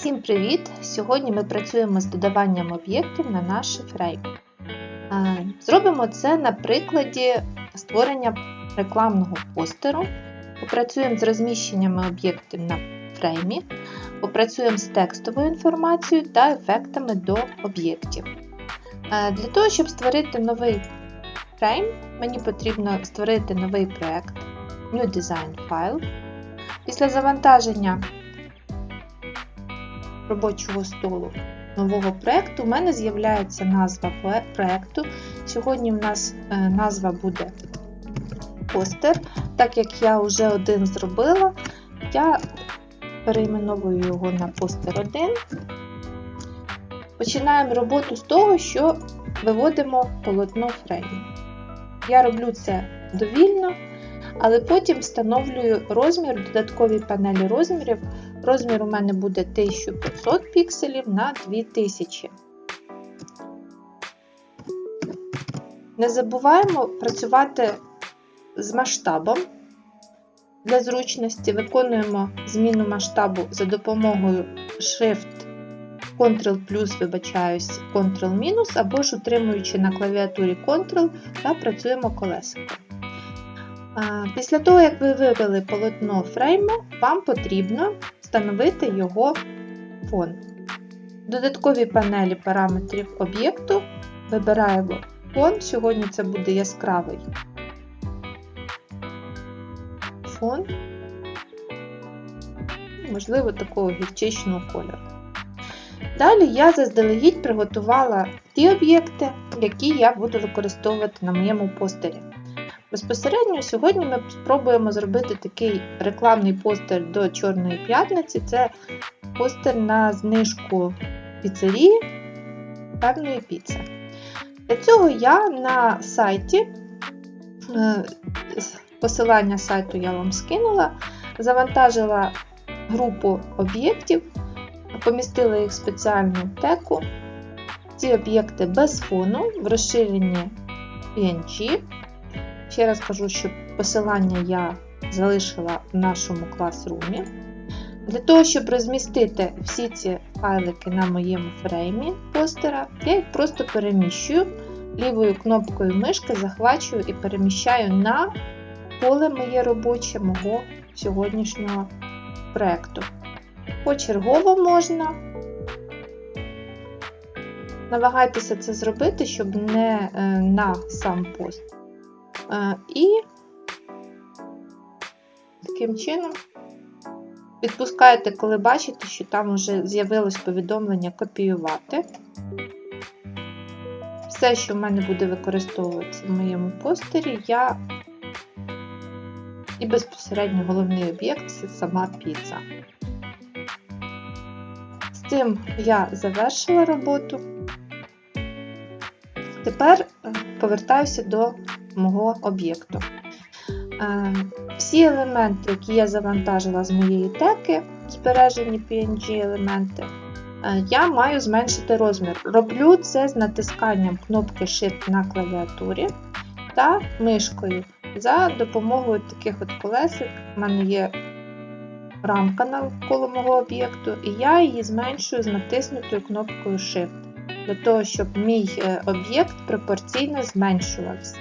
Всім привіт! Сьогодні ми працюємо з додаванням об'єктів на наш фрейм. Зробимо це на прикладі створення рекламного постеру. Попрацюємо з розміщеннями об'єктів на фреймі, попрацюємо з текстовою інформацією та ефектами до об'єктів. Для того, щоб створити новий фрейм, мені потрібно створити новий проект New Design File. Після завантаження робочого столу нового проєкту у мене з'являється назва проєкту. Сьогодні в нас е, назва буде постер. Так як я вже один зробила, я перейменовую його на постер 1. Починаємо роботу з того, що виводимо полотно фрейму. Я роблю це довільно, але потім встановлюю розмір, додаткові панелі розмірів. Розмір у мене буде 1500 пікселів на 2000. Не забуваємо працювати з масштабом. Для зручності виконуємо зміну масштабу за допомогою Shift Ctrl плюс, вибачаюсь, Ctrl мінус, або ж утримуючи на клавіатурі Ctrl та працюємо колесиком. Після того, як ви вивели полотно фрейму, вам потрібно встановити його фон. Додаткові панелі параметрів об'єкту вибираємо фон. Сьогодні це буде яскравий фон, можливо, такого гірчичного кольору. Далі я заздалегідь приготувала ті об'єкти, які я буду використовувати на моєму постері. Безпосередньо сьогодні ми спробуємо зробити такий рекламний постер до Чорної п'ятниці. Це постер на знижку піцерії певної піци. Для цього я на сайті, е, посилання сайту я вам скинула, завантажила групу об'єктів, помістила їх в спеціальну теку. Ці об'єкти без фону в розширенні PNG. Ще раз кажу, що посилання я залишила в нашому класрумі. Для того, щоб розмістити всі ці файлики на моєму фреймі постера, я їх просто переміщую лівою кнопкою мишки, захвачую і переміщаю на поле моє робоче мого сьогоднішнього проєкту. Почергово можна. Намагайтеся це зробити, щоб не е, на сам пост. І таким чином відпускаєте, коли бачите, що там вже з'явилось повідомлення копіювати. Все, що в мене буде використовуватися в моєму постері, я і безпосередньо головний об'єкт це сама піца. З цим я завершила роботу. Тепер повертаюся до мого об'єкту. Всі елементи, які я завантажила з моєї теки, збережені PNG-елементи, я маю зменшити розмір. Роблю це з натисканням кнопки Shift на клавіатурі та мишкою. За допомогою таких от колесик, в мене є рамка навколо мого об'єкту, і я її зменшую з натиснутою кнопкою Shift, для того, щоб мій об'єкт пропорційно зменшувався.